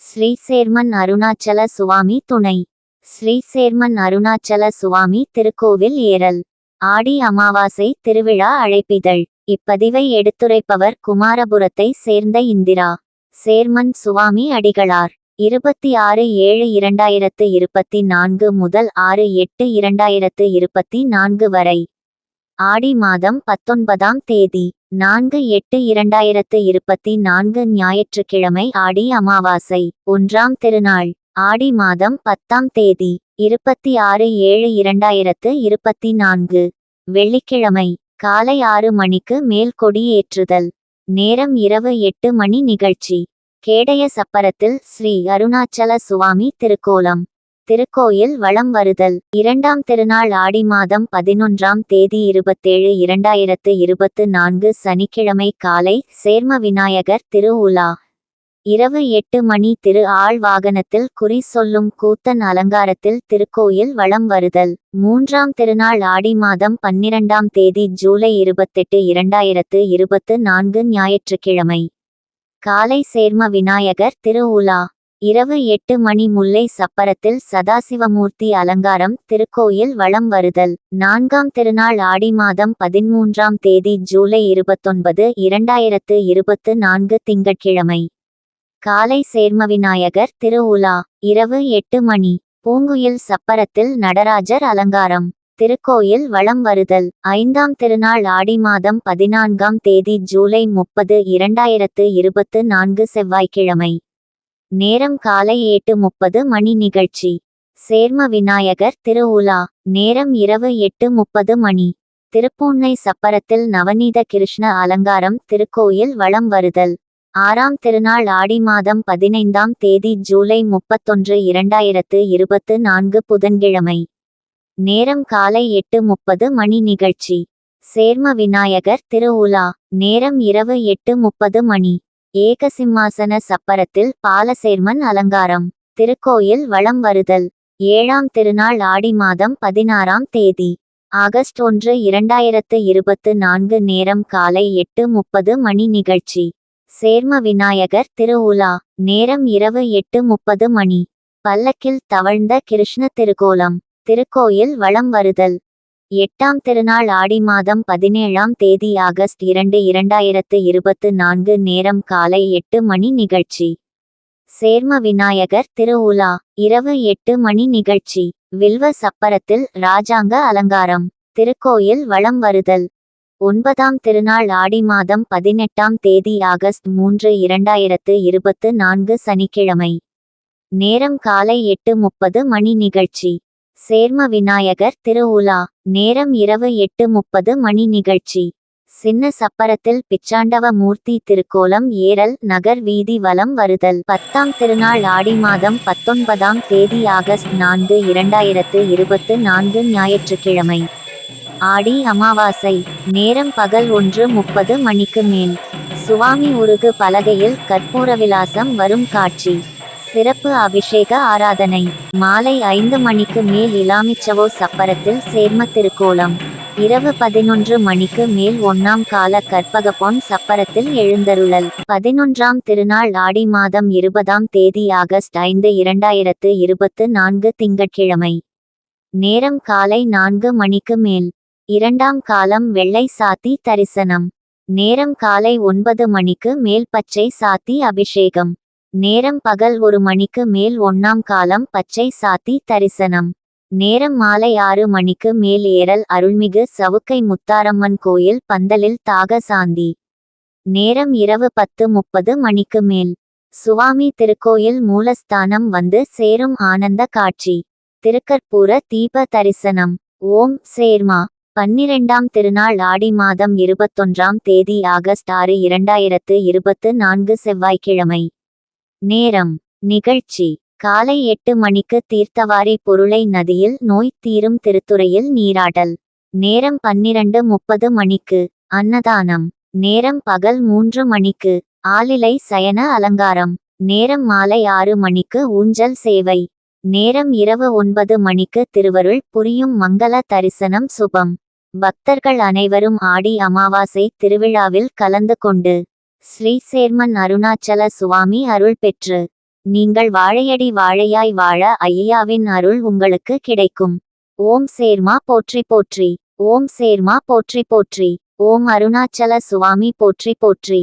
Sri chairman Arunachala சுவாமி துணை. Sri chairman Arunachala சுவாமி திருக்கோவில் ஏரல் ஆடி அமாவாசை திருவிழா அழைப்பிதழ். இப்பதிவை எடுத்துரைப்பவர் குமாரபுரத்தை சேர்ந்த இந்திரா. சேர்மன் சுவாமி அடிகளார். இருபத்தி ஆறு ஏழு இரண்டாயிரத்து இருபத்தி நான்கு முதல் ஆறு எட்டு இரண்டாயிரத்து இருபத்தி நான்கு வரை. ஆடி மாதம் பத்தொன்பதாம் தேதி. நான்கு எட்டு இரண்டாயிரத்து இருபத்தி நான்கு ஞாயிற்றுக்கிழமை ஆடி அமாவாசை ஒன்றாம் திருநாள் ஆடி மாதம் பத்தாம் தேதி இருபத்தி ஆறு ஏழு இரண்டாயிரத்து இருபத்தி நான்கு வெள்ளிக்கிழமை காலை ஆறு மணிக்கு மேல் கொடியேற்றுதல் நேரம் இரவு எட்டு மணி நிகழ்ச்சி கேடய சப்பரத்தில் ஸ்ரீ அருணாச்சல சுவாமி திருக்கோலம். திருக்கோயில் வளம் வருதல். இரண்டாம் திருநாள் ஆடி மாதம் பதினொன்றாம் தேதி இருபத்தேழு இரண்டாயிரத்து இருபத்து நான்கு சனிக்கிழமை காலை சேர்ம விநாயகர் திரு உலா. இரவு எட்டு மணி திரு ஆள் வாகனத்தில் குறி சொல்லும் கூத்தன் அலங்காரத்தில் திருக்கோயில் வளம் வருதல். மூன்றாம் திருநாள் ஆடி மாதம் பன்னிரண்டாம் தேதி ஜூலை இருபத்தெட்டு இரண்டாயிரத்து இருபத்து நான்கு ஞாயிற்றுக்கிழமை. காலை சேர்ம விநாயகர் திரு உலா. இரவு எட்டு மணி முல்லை சப்பரத்தில் சதாசிவமூர்த்தி அலங்காரம் திருக்கோயில் வளம் வருதல். நான்காம் திருநாள் ஆடி மாதம் பதிமூன்றாம் தேதி ஜூலை இருபத்தொன்பது இரண்டாயிரத்து இருபத்து நான்கு திங்கட்கிழமை. காலை சேர்ம விநாயகர் திரு இரவு எட்டு மணி. பூங்குயில் சப்பரத்தில் நடராஜர் அலங்காரம் திருக்கோயில் வளம் வருதல். ஐந்தாம் திருநாள் ஆடி மாதம் பதினான்காம் தேதி ஜூலை முப்பது இரண்டாயிரத்து இருபத்து நான்கு செவ்வாய்க்கிழமை. நேரம் காலை எட்டு முப்பது மணி நிகழ்ச்சி. சேர்ம விநாயகர் திரு உலா நேரம் இரவு எட்டு முப்பது மணி. திருப்பூண்ணை சப்பரத்தில் நவநீத கிருஷ்ண அலங்காரம் திருக்கோயில் வளம் வருதல். ஆறாம் திருநாள் ஆடி மாதம் பதினைந்தாம் தேதி ஜூலை முப்பத்தொன்று இரண்டாயிரத்து இருபத்து நான்கு புதன்கிழமை. நேரம் காலை எட்டு முப்பது மணி நிகழ்ச்சி. சேர்ம விநாயகர் திரு உலா நேரம் இரவு எட்டு முப்பது மணி. ஏகசிம்மாசன சப்பரத்தில் பாலசேர்மன் அலங்காரம். திருக்கோயில் வலம் வருதல். ஏழாம் திருநாள் ஆடி மாதம் பதினாறாம் தேதி. ஆகஸ்ட் ஒன்று இரண்டாயிரத்து இருபத்து நான்கு நேரம் காலை எட்டு முப்பது மணி நிகழ்ச்சி. சேர்ம விநாயகர் திருவுலா நேரம் இரவு எட்டு முப்பது மணி. பல்லக்கில் தவழ்ந்த கிருஷ்ண திருக்கோலம். திருக்கோயில் வலம் வருதல். எட்டாம் திருநாள் ஆடி மாதம் பதினேழாம் தேதி ஆகஸ்ட் இரண்டு இரண்டாயிரத்து இருபத்து நான்கு நேரம் காலை எட்டு மணி நிகழ்ச்சி. சேர்ம விநாயகர் திரு உலா இரவு எட்டு மணி நிகழ்ச்சி. வில்வ சப்பரத்தில் ராஜாங்க அலங்காரம் திருக்கோயில் வளம் வருதல். ஒன்பதாம் திருநாள் ஆடி மாதம் பதினெட்டாம் தேதி ஆகஸ்ட் மூன்று இரண்டாயிரத்து இருபத்து நான்கு சனிக்கிழமை. நேரம் காலை எட்டு முப்பது மணி நிகழ்ச்சி. சேர்ம விநாயகர் திருவுலா நேரம் இரவு எட்டு முப்பது மணி நிகழ்ச்சி. சின்ன சப்பரத்தில் பிச்சாண்டவ மூர்த்தி திருக்கோலம் ஏரல் நகர் வீதி வலம் வருதல். பத்தாம் திருநாள் ஆடி மாதம் பத்தொன்பதாம் தேதி ஆகஸ்ட் நான்கு இரண்டாயிரத்து இருபத்து நான்கு ஞாயிற்றுக்கிழமை. ஆடி அமாவாசை நேரம் பகல் ஒன்று முப்பது மணிக்கு மேல். சுவாமி உருகு பலகையில் கற்பூர விலாசம் வரும் காட்சி. சிறப்பு அபிஷேக ஆராதனை. மாலை ஐந்து மணிக்கு மேல் இலாமிச்சவோ சப்பரத்தில் சேர்ம திருக்கோலம். இரவு பதினொன்று மணிக்கு மேல் ஒன்னாம் கால கற்பக பொன் சப்பரத்தில் எழுந்தருளல். பதினொன்றாம் திருநாள் ஆடி மாதம் இருபதாம் தேதி ஆகஸ்ட் ஐந்து இரண்டாயிரத்து இருபத்து நான்கு திங்கட்கிழமை. நேரம் காலை நான்கு மணிக்கு மேல். இரண்டாம் காலம் வெள்ளை சாத்தி தரிசனம். நேரம் காலை ஒன்பது மணிக்கு மேல் பச்சை சாத்தி அபிஷேகம். நேரம் பகல் ஒரு மணிக்கு மேல் ஒன்னாம் காலம் பச்சை சாத்தி தரிசனம். நேரம் மாலை ஆறு மணிக்கு மேல் ஏறல் அருள்மிகு சவுக்கை முத்தாரம்மன் கோயில் பந்தலில் தாக சாந்தி. நேரம் இரவு பத்து முப்பது மணிக்கு மேல். சுவாமி திருக்கோயில் மூலஸ்தானம் வந்து சேரும் ஆனந்த காட்சி. திருக்கற்பூர தீப தரிசனம். ஓம் சேர்மா. பன்னிரெண்டாம் திருநாள் ஆடி மாதம் இருபத்தொன்றாம் தேதி ஆகஸ்ட் ஆறு இரண்டாயிரத்து இருபத்து நான்கு செவ்வாய்க்கிழமை. நேரம் நிகழ்ச்சி. காலை எட்டு மணிக்கு தீர்த்தவாரி பொருளை நதியில் நோய் தீரும் திருத்துறையில் நீராடல். நேரம் பன்னிரண்டு முப்பது மணிக்கு அன்னதானம். நேரம் பகல் மூன்று மணிக்கு ஆளிலை சயன அலங்காரம். நேரம் மாலை ஆறு மணிக்கு ஊஞ்சல் சேவை. நேரம் இரவு ஒன்பது மணிக்கு திருவருள் புரியும் மங்கள தரிசனம் சுபம். பக்தர்கள் அனைவரும் ஆடி அமாவாசை திருவிழாவில் கலந்து கொண்டு ஸ்ரீ சேர்மன் அருணாச்சல சுவாமி அருள் பெற்று நீங்கள் வாழையடி வாழையாய் வாழ ஐயாவின் அருள் உங்களுக்கு கிடைக்கும். ஓம் சேர்மா போற்றி போற்றி ஓம் சேர்மா போற்றி போற்றி ஓம் அருணாச்சல சுவாமி போற்றி போற்றி.